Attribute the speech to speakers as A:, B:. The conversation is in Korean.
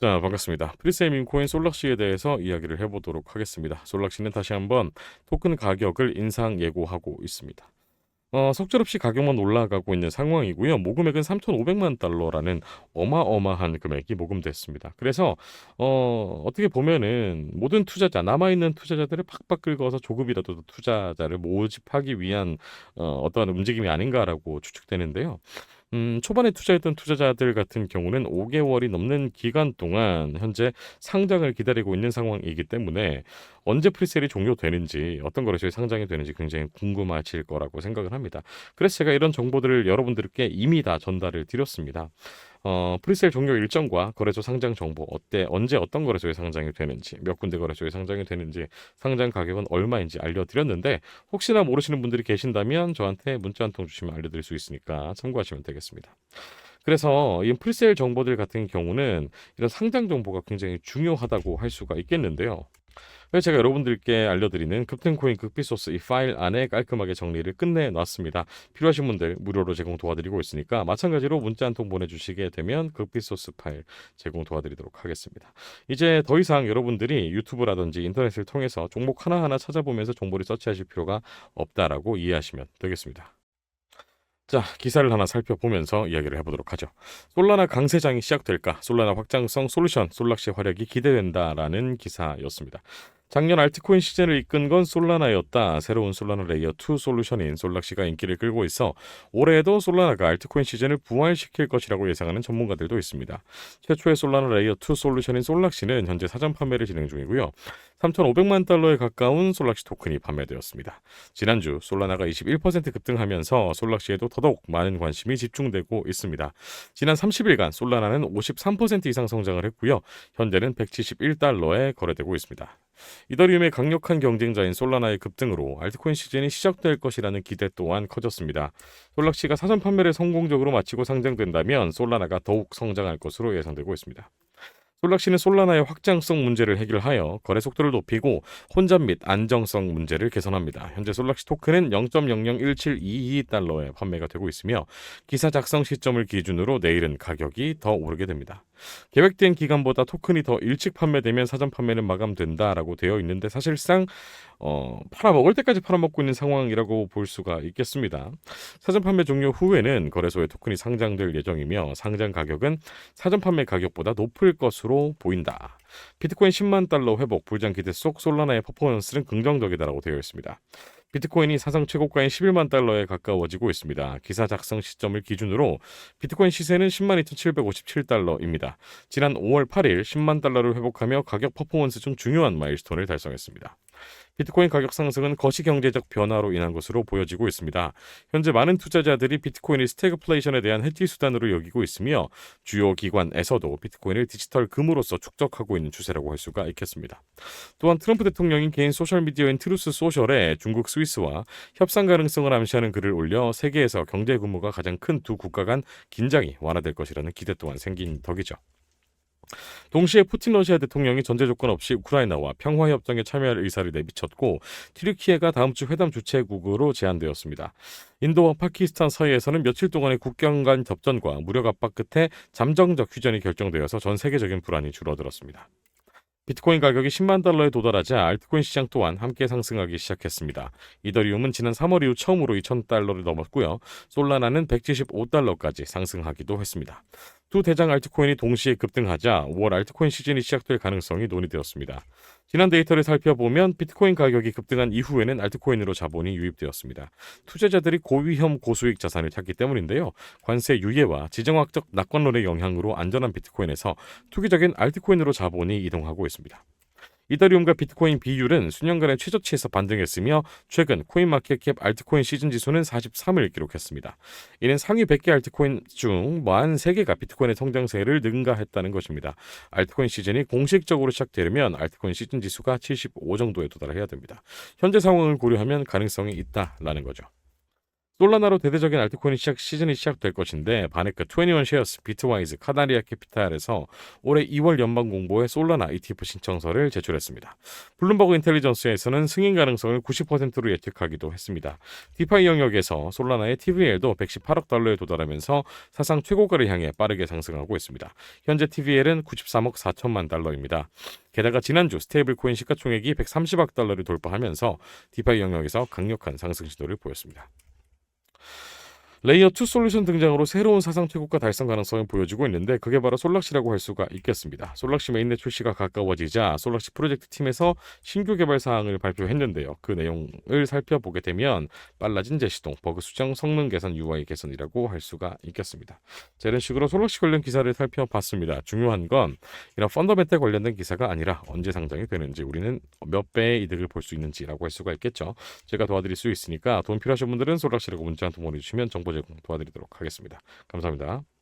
A: 자, 반갑습니다. 프리세일 민코인 솔락시에 대해서 이야기를 해보도록 하겠습니다. 솔락시는 다시 한번 토큰 가격을 인상 예고하고 있습니다. 어, 속절없이 가격만 올라가고 있는 상황이고요. 모금액은 3,500만 달러라는 어마어마한 금액이 모금됐습니다. 그래서 어, 어떻게 보면은 모든 투자자, 남아있는 투자자들을 팍팍 긁어서 조금이라도 더 투자자를 모집하기 위한 어, 어떠한 움직임이 아닌가라고 추측되는데요. 음, 초반에 투자했던 투자자들 같은 경우는 5개월이 넘는 기간 동안 현재 상장을 기다리고 있는 상황이기 때문에 언제 프리세일이 종료되는지 어떤 거래소에 상장이 되는지 굉장히 궁금하실 거라고 생각을 합니다. 그래서 제가 이런 정보들을 여러분들께 이미 다 전달을 드렸습니다. 어, 프리세일 종료 일정과 거래소 상장 정보 어때 언제 어떤 거래소에 상장이 되는지 몇 군데 거래소에 상장이 되는지 상장 가격은 얼마인지 알려드렸는데 혹시나 모르시는 분들이 계신다면 저한테 문자 한 통 주시면 알려드릴 수 있으니까 참고하시면 되겠습니다. 그래서 이 프리세일 정보들 같은 경우는 이런 상장 정보가 굉장히 중요하다고 할 수가 있겠는데요. 그래서 제가 여러분들께 알려드리는 급등코인 극비소스 이 파일 안에 깔끔하게 정리를 끝내놨습니다. 필요하신 분들 무료로 제공 도와드리고 있으니까 마찬가지로 문자 한 통 보내주시게 되면 극비소스 파일 제공 도와드리도록 하겠습니다. 이제 더 이상 여러분들이 유튜브라든지 인터넷을 통해서 종목 하나하나 찾아보면서 정보를 서치하실 필요가 없다라고 이해하시면 되겠습니다. 자, 기사를 하나 살펴보면서 이야기를 해보도록 하죠. 솔라나 강세장이 시작될까? 솔라나 확장성 솔루션, 솔락시 활약이 기대된다라는 기사였습니다. 작년 알트코인 시즌을 이끈 건 솔라나였다. 새로운 솔라나 레이어 2 솔루션인 솔락시가 인기를 끌고 있어 올해에도 솔라나가 알트코인 시즌을 부활시킬 것이라고 예상하는 전문가들도 있습니다. 최초의 솔라나 레이어 2 솔루션인 솔락시는 현재 사전 판매를 진행 중이고요. 3,500만 달러에 가까운 솔락시 토큰이 판매되었습니다. 지난주 솔라나가 21% 급등하면서 솔락시에도 더더욱 많은 관심이 집중되고 있습니다. 지난 30일간 솔라나는 53% 이상 성장을 했고요. 현재는 171달러에 거래되고 있습니다. 이더리움의 강력한 경쟁자인 솔라나의 급등으로 알트코인 시즌이 시작될 것이라는 기대 또한 커졌습니다. 솔락시가 사전 판매를 성공적으로 마치고 상장된다면 솔라나가 더욱 성장할 것으로 예상되고 있습니다. 솔락시는 솔라나의 확장성 문제를 해결하여 거래 속도를 높이고 혼잡 및 안정성 문제를 개선합니다. 현재 솔락시 토큰은 0.001722달러에 판매가 되고 있으며 기사 작성 시점을 기준으로 내일은 가격이 더 오르게 됩니다. 계획된 기간보다 토큰이 더 일찍 판매되면 사전 판매는 마감된다라고 되어 있는데 사실상 어, 팔아먹을 때까지 팔아먹고 있는 상황이라고 볼 수가 있겠습니다. 사전 판매 종료 후에는 거래소에 토큰이 상장될 예정이며 상장 가격은 사전 판매 가격보다 높을 것으로 보인다. 비트코인 10만 달러 회복 불장 기대 속 솔라나의 퍼포먼스는 긍정적이다라고 되어 있습니다. 비트코인이 사상 최고가인 11만 달러에 가까워지고 있습니다. 기사 작성 시점을 기준으로 비트코인 시세는 10만 2,757달러입니다. 지난 5월 8일 10만 달러를 회복하며 가격 퍼포먼스 중 중요한 마일스톤을 달성했습니다. 비트코인 가격 상승은 거시 경제적 변화로 인한 것으로 보여지고 있습니다. 현재 많은 투자자들이 비트코인을 스태그플레이션에 대한 해지 수단으로 여기고 있으며 주요 기관에서도 비트코인을 디지털 금으로서 축적하고 있는 추세라고 할 수가 있겠습니다. 또한 트럼프 대통령이 개인 소셜 미디어인 트루스 소셜에 중국 스위스와 협상 가능성을 암시하는 글을 올려 세계에서 경제 규모가 가장 큰 두 국가 간 긴장이 완화될 것이라는 기대 또한 생긴 덕이죠. 동시에 푸틴 러시아 대통령이 전제 조건 없이 우크라이나와 평화 협정에 참여할 의사를 내비쳤고 튀르키예가 다음 주 회담 주최국으로 제안되었습니다. 인도와 파키스탄 사이에서는 며칠 동안의 국경 간 접전과 무력 압박 끝에 잠정적 휴전이 결정되어서 전 세계적인 불안이 줄어들었습니다. 비트코인 가격이 10만 달러에 도달하자 알트코인 시장 또한 함께 상승하기 시작했습니다. 이더리움은 지난 3월 이후 처음으로 2,000달러를 넘었고요. 솔라나는 175달러까지 상승하기도 했습니다. 두 대장 알트코인이 동시에 급등하자 5월 알트코인 시즌이 시작될 가능성이 논의되었습니다. 지난 데이터를 살펴보면 비트코인 가격이 급등한 이후에는 알트코인으로 자본이 유입되었습니다. 투자자들이 고위험 고수익 자산을 찾기 때문인데요. 관세 유예와 지정학적 낙관론의 영향으로 안전한 비트코인에서 투기적인 알트코인으로 자본이 이동하고 있습니다. 이더리움과 비트코인 비율은 수년간의 최저치에서 반등했으며 최근 코인마켓캡 알트코인 시즌 지수는 43을 기록했습니다. 이는 상위 100개 알트코인 중 43개가 비트코인의 성장세를 능가했다는 것입니다. 알트코인 시즌이 공식적으로 시작되려면 알트코인 시즌 지수가 75 정도에 도달해야 됩니다. 현재 상황을 고려하면 가능성이 있다라는 거죠. 솔라나로 대대적인 알트코인 시작 시즌이 시작될 것인데 바네크 21 쉐어스, 비트와이즈, 카나리아 캐피탈에서 올해 2월 연방 공보에 솔라나 ETF 신청서를 제출했습니다. 블룸버그 인텔리전스에서는 승인 가능성을 90%로 예측하기도 했습니다. 디파이 영역에서 솔라나의 TVL도 118억 달러에 도달하면서 사상 최고가를 향해 빠르게 상승하고 있습니다. 현재 TVL은 93억 4천만 달러입니다. 게다가 지난주 스테이블 코인 시가총액이 130억 달러를 돌파하면서 디파이 영역에서 강력한 상승 시도를 보였습니다. 레이어 2 솔루션 등장으로 새로운 사상 최고가 달성 가능성을 보여주고 있는데 그게 바로 솔락시라고 할 수가 있겠습니다. 솔락시 메인넷 출시가 가까워지자 솔락시 프로젝트 팀에서 신규 개발 사항을 발표했는데요. 그 내용을 살펴보게 되면 빨라진 재시동, 버그 수정, 성능 개선, UI 개선이라고 할 수가 있겠습니다. 자, 이런 식으로 솔락시 관련 기사를 살펴봤습니다. 중요한 건 이런 펀더멘트 관련된 기사가 아니라 언제 상장이 되는지 우리는 몇 배의 이득을 볼 수 있는지라고 할 수가 있겠죠. 제가 도와드릴 수 있으니까 도움 필요하신 분들은 솔락시라고 문자 한 통 보내주시면 정보 제공 도와드리도록 하겠습니다. 감사합니다.